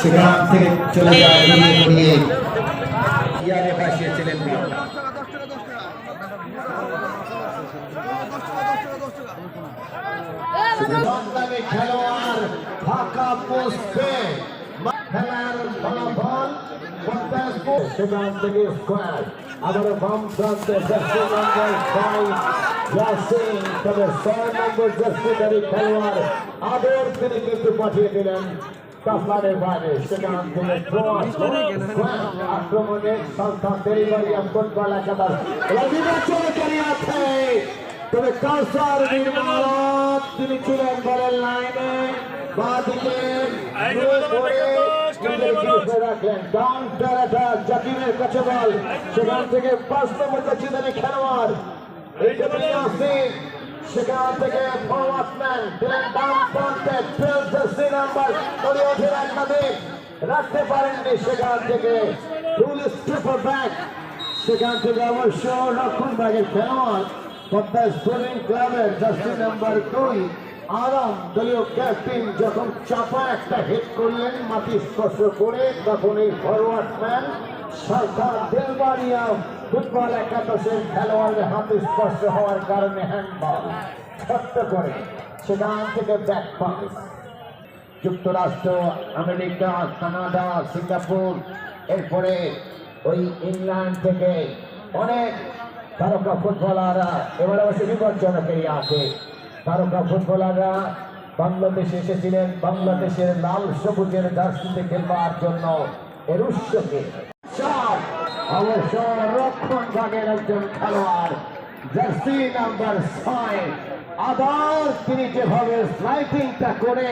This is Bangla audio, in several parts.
সেখান থেকে চলে যায় আবারও বাম প্রান্তে ইয়াসিন তবে ছয় নম্বর জার্সিধারী খেলোয়াড় আদর তিনি কিন্তু পাঠিয়ে দিলেন কাফলারের বাইরে সেখান থেকে ক্রস আক্রমণে সন্তান ডেলিভারি ফুটবল একাদশ চলে আছে তবে কাউসার নির্মাণ তিনি ছিলেন বলের লাইনে বাদিকে রাখলেন কাউন্টার অ্যাটাক জাকিরের কাছে বল সেখান থেকে পাঁচ নম্বর জাকিরের খেলোয়াড় এইটা নিয়ে আসে সেখান থেকে প্রান্তে টুয়েলভ রাখতে সেখান থেকে। ব্যাক সেখান থেকে অবশ্য রক্ষণ ব্যাগের খেলোয়াড় ক্লাবের জার্সি নাম্বার দুই, আরাম দলীয় ক্যাপ্টেন যখন চাপা একটা হিট করলেন, মাটি স্পর্শ করে তখন এই ফরওয়ার্ড ম্যান সরকার দেলবাড়িয়া ফুটবল একাদশের খেলোয়াড়ের হাতে স্পর্শ হওয়ার কারণে হ্যান্ডবল ছোট্ট করে সেখান থেকে ব্যাক পাস যুক্তরাষ্ট্র, আমেরিকা, কানাডা, সিঙ্গাপুর, এরপরে ওই ইংল্যান্ড থেকে অনেক তারকা ফুটবলাররা এবার অবশ্য বিপজ্জনকেই আছে তারকা ফুটবলাররা বাংলাদেশে এসেছিলেন, বাংলাদেশের লাল সবুজের জার্সিতে খেলবার জন্য এর উৎসকে অবশ্য রক্ষণ ভাগের একজন খেলোয়াড়, জার্সি নাম্বার ছয়। আবার তিনি যেভাবে স্লাইডিংটা করে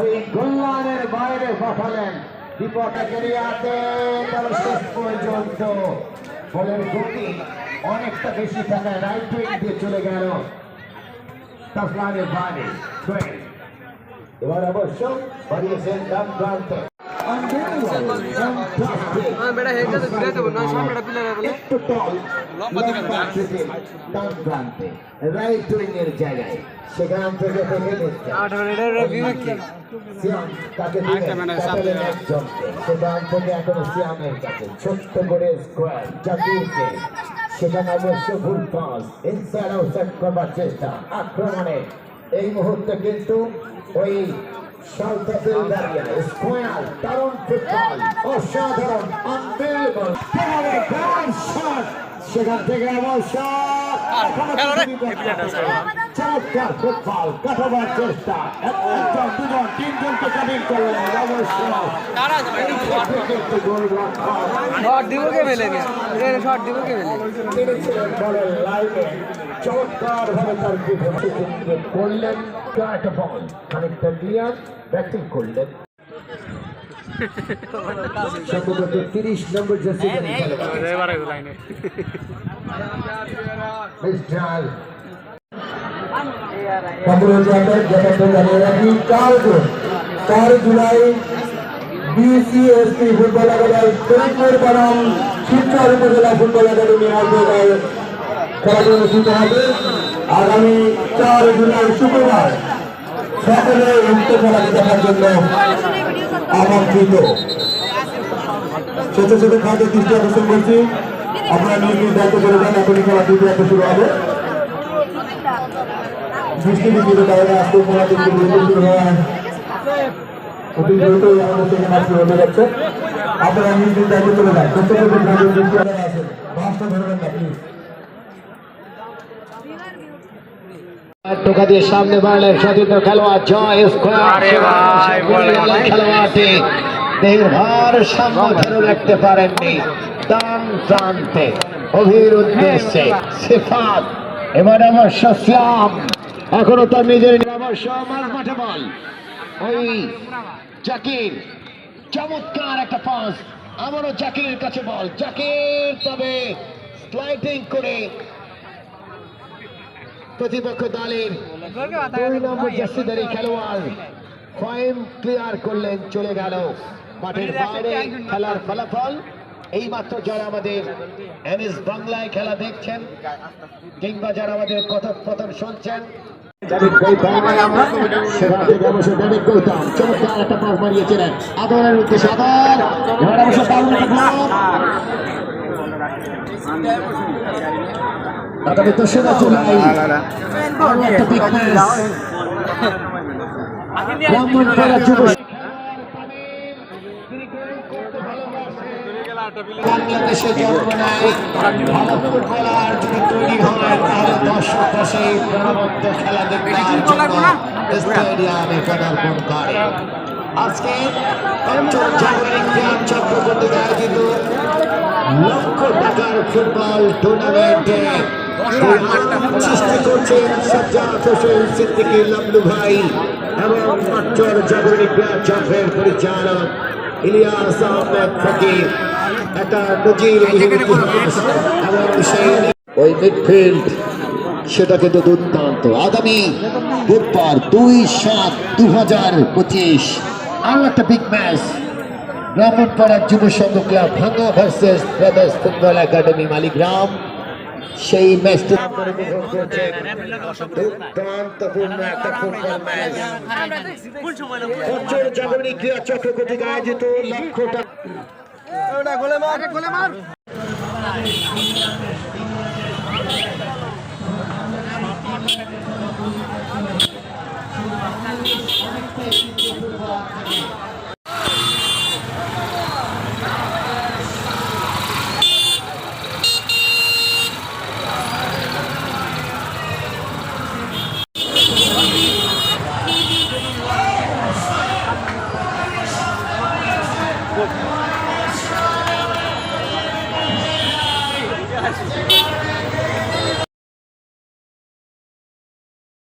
ওই গোল্লানের বাইরে পাঠালেন শেষ পর্যন্ত। বলের গতি অনেকটা বেশি থাকায় রাইট দিয়ে চলে গেল। তাসলানের বাইরে এবার অবশ্য বাড়িয়েছেন বেটা হেডটা তো সেখান অবশ্য চেষ্টা আক্রমণে এই মুহূর্তে কিন্তু ওই সাউথাফিল দাঁড়িয়ে স্কোয়ার দারুণ ফুটবল অসাধারণ আনবিলিভেবল শট সেখান থেকে অবশ্য চমৎকার ফুটবল কাটাবার চেষ্টা একজন দুজন তিনজনকে কাটিং করলেন শর্ট দিব কে মেলে গে দিব কে মেলে চমৎকার ভাবে তার করলেন একটা বল। খানিকটা দিয়ে ব্যাটিং করলেন। সম্ভবত তিরিশ নম্বর জার্সি মিস্টার। চার July BCSP football academy Faridpur বনাম শিবচর উপজেলা ফুটবল একাডেমি আয়োজনে খেলাটি অনুষ্ঠিত হবে। আগামী চার জুলাই শুক্রবার সকলে উক্ত খেলাটি দেখার জন্য আমন্ত্রিত। ছোট ছোট খাদ্য দৃষ্টি আকর্ষণ করছি। আপনারা নিজ নিজ দায়িত্ব করে যান, এখনই খেলা দ্বিতীয় একটা শুরু হবে। বৃষ্টি বিদ্যুতের কারণে আজকে খেলা কিন্তু দ্রুত শুরু হয় অতি দ্রুতই আমাদের সেখানে আজকে হতে যাচ্ছে। আপনারা নিজ নিজ দায়িত্ব চলে যান। ছোট্ট ছোট খাদ্য দৃষ্টি আছেন বাসটা ধরবেন না প্লিজ টোকা দিয়ে সামনে বাড়লেন সতীর্থ খেলোয়াড় জয় স্কোয়ার। খেলোয়াড়টি। ধরে রাখতে পারেননি। ডান প্রান্তে অভির উদ্দেশ্যে সিফাত। এবার অবশ্য এখনও তার নিজের অবশ্য মাঠে বল। ওই জাকির। চমৎকার একটা পাস। আবারও জাকিরের কাছে বল। জাকির তবে স্লাইডিং করে প্রতিপক্ষ দলের দুই নম্বর জার্সিধারী খেলোয়াড় ফাইম ক্লিয়ার করলেন চলে গেল। মাঠের বাইরে খেলার ফলাফল। এই মাত্র যারা আমাদের এমএস বাংলায় খেলা দেখছেন কিংবা যারা আমাদের কথোপকথন শুনছেন আদরের উদ্দেশ্যে আদর এবার অবশ্য দারুণ একটা block। আগামী দোসরা জুলাই আরও একটা big match। ব্রাহ্মণপাড়া যুব বাংলাদেশে জন্ম নেয় ভালো ফুটবলার যদি তৈরি হয় তাহলে দর্শক বসে প্রাণবন্ত খেলা দেখবার আজকে পঞ্চম কর্তৃক আয়োজিত লক্ষ টাকার ফুটবল টুর্নামেন্টে সৃষ্টি করছেন সজ্জাদ হোসেন সিদ্দিকী লামলু ভাই এবং মাত্র জাগরণী ক্রীড়া চক্রের পরিচালক ইলিয়াস আহমেদ ফকির একটা নজির ইতিহাস এবং সেই ওই মিডফিল্ড সেটা কিন্তু দুর্দান্ত। আগামী বুধবার দুই সাত দু হাজার পঁচিশ আরও একটা big match ব্রাহ্মণপাড়ার Jubo Sangha club Bhanga versus brothers football academy Maligram. সেই ম্যাচটি দুর্দান্তপূর্ণ আয়োজিত লক্ষ্যটা